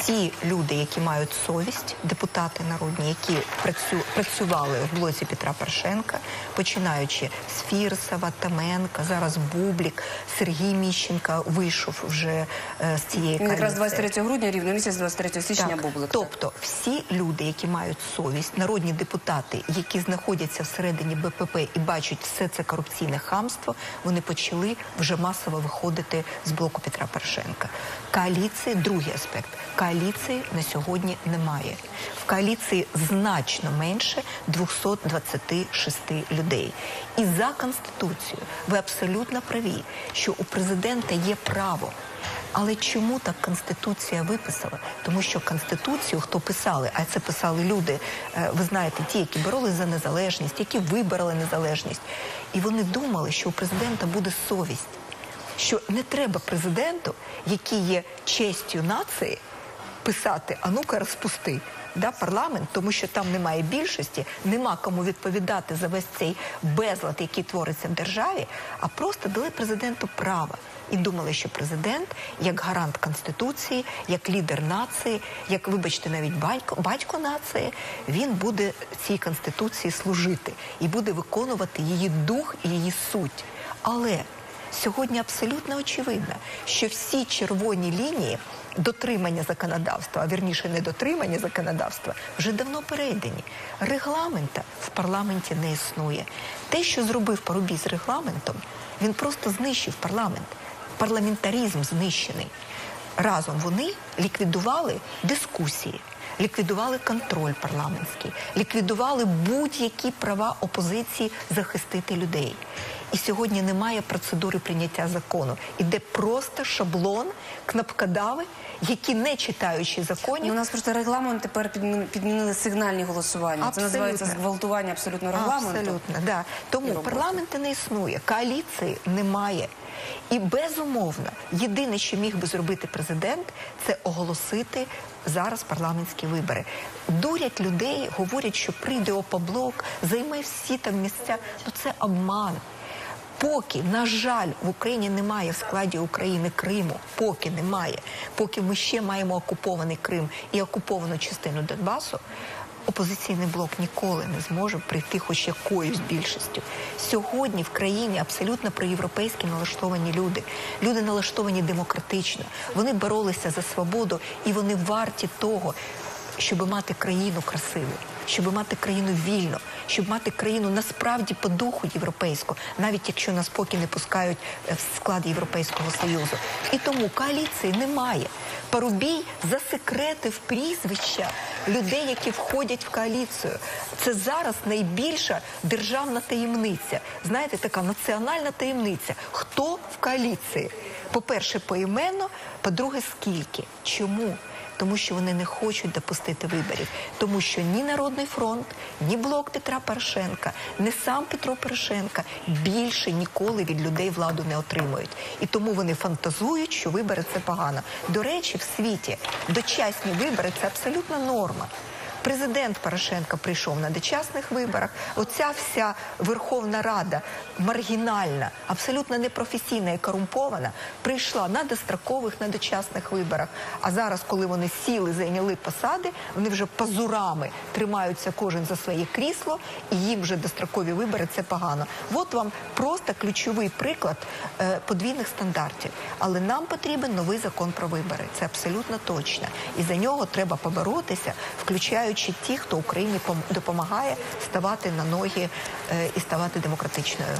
всі люди, які мають совість, депутати народні, які працю, працювали в блоці Петра Порошенка, починаючи з Фірсова, Таменка, зараз Бублік, Сергій Міщенка вийшов вже е, з цієї Він якраз коаліції. 23 грудня, рівно місяць 23 січня Так. Бублик. Тобто всі люди, які мають совість, народні депутати, які знаходяться всередині БПП і бачать все це корупційне хамство, вони почали вже масово виходити з блоку Петра Порошенка. Коаліції, другий аспект, коаліції на сьогодні немає. В коаліції значно менше 226 людей. І за конституцією ви абсолютно праві, що у президента є право але чому так Конституція виписала? Тому що Конституцію, хто писали, а це писали люди, е, ви знаєте, ті, які боролись за незалежність, які вибороли незалежність. І вони думали, що у президента буде совість, що не треба президенту, який є честю нації, писати, а ну-ка розпусти. Да, парламент, тому що там немає більшості, нема кому відповідати за весь цей безлад, який твориться в державі, а просто дали президенту право. І думали, що президент, як гарант конституції, як лідер нації, як, вибачте, навіть батько, батько нації, він буде цій конституції служити і буде виконувати її дух і її суть. Але сьогодні абсолютно очевидно, що всі червоні лінії дотримання законодавства, а вірніше недотримання законодавства, вже давно перейдені. Регламента в парламенті не існує. Те, що зробив Парубій з регламентом, він просто знищив парламент. Парламентаризм знищений. Разом вони ліквідували дискусії, ліквідували контроль парламентський, ліквідували будь-які права опозиції захистити людей. І сьогодні немає процедури прийняття закону. Іде просто шаблон, кнопкодави, які не читаючи законів, Ну, у нас просто регламент тепер підмінили сигнальні голосування. Це називається зґвалтування абсолютно регламенту. Абсолютно, да. Тому парламенту не існує, коаліції немає. І безумовно, єдине, що міг би зробити президент, це оголосити зараз парламентські вибори. Дурять людей, говорять, що прийде опоблок, займе всі там місця. Ну це обман. Поки, на жаль, в Україні немає в складі України Криму, поки немає, поки ми ще маємо окупований Крим і окуповану частину Донбасу, опозиційний блок ніколи не зможе прийти хоч якоюсь більшістю. Сьогодні в країні абсолютно проєвропейські налаштовані люди. Люди налаштовані демократично. Вони боролися за свободу і вони варті того, щоб мати країну красиву, щоб мати країну вільну, щоб мати країну насправді по духу європейську, навіть якщо нас поки не пускають е, в склад Європейського Союзу. І тому коаліції немає. Парубій засекретив прізвища людей, які входять в коаліцію. Це зараз найбільша державна таємниця. Знаєте, така національна таємниця. Хто в коаліції? По-перше, поіменно, по-друге, скільки. Чому? Тому що вони не хочуть допустити виборів, тому що ні Народний фронт, ні блок Петра Порошенка, ні сам Петро Порошенка більше ніколи від людей владу не отримують. І тому вони фантазують, що вибори це погано. До речі, в світі дочасні вибори це абсолютно норма. Президент Порошенко прийшов на дочасних виборах. Оця вся Верховна Рада маргінальна, абсолютно непрофесійна і корумпована, прийшла на дострокових, на дочасних виборах. А зараз, коли вони сіли, зайняли посади, вони вже пазурами тримаються кожен за своє крісло, і їм вже дострокові вибори це погано. От вам просто ключовий приклад е, подвійних стандартів. Але нам потрібен новий закон про вибори. Це абсолютно точно. І за нього треба поборотися, включаючи ті, хто Україні пом- допомагає ставати на ноги е, і ставати демократичною.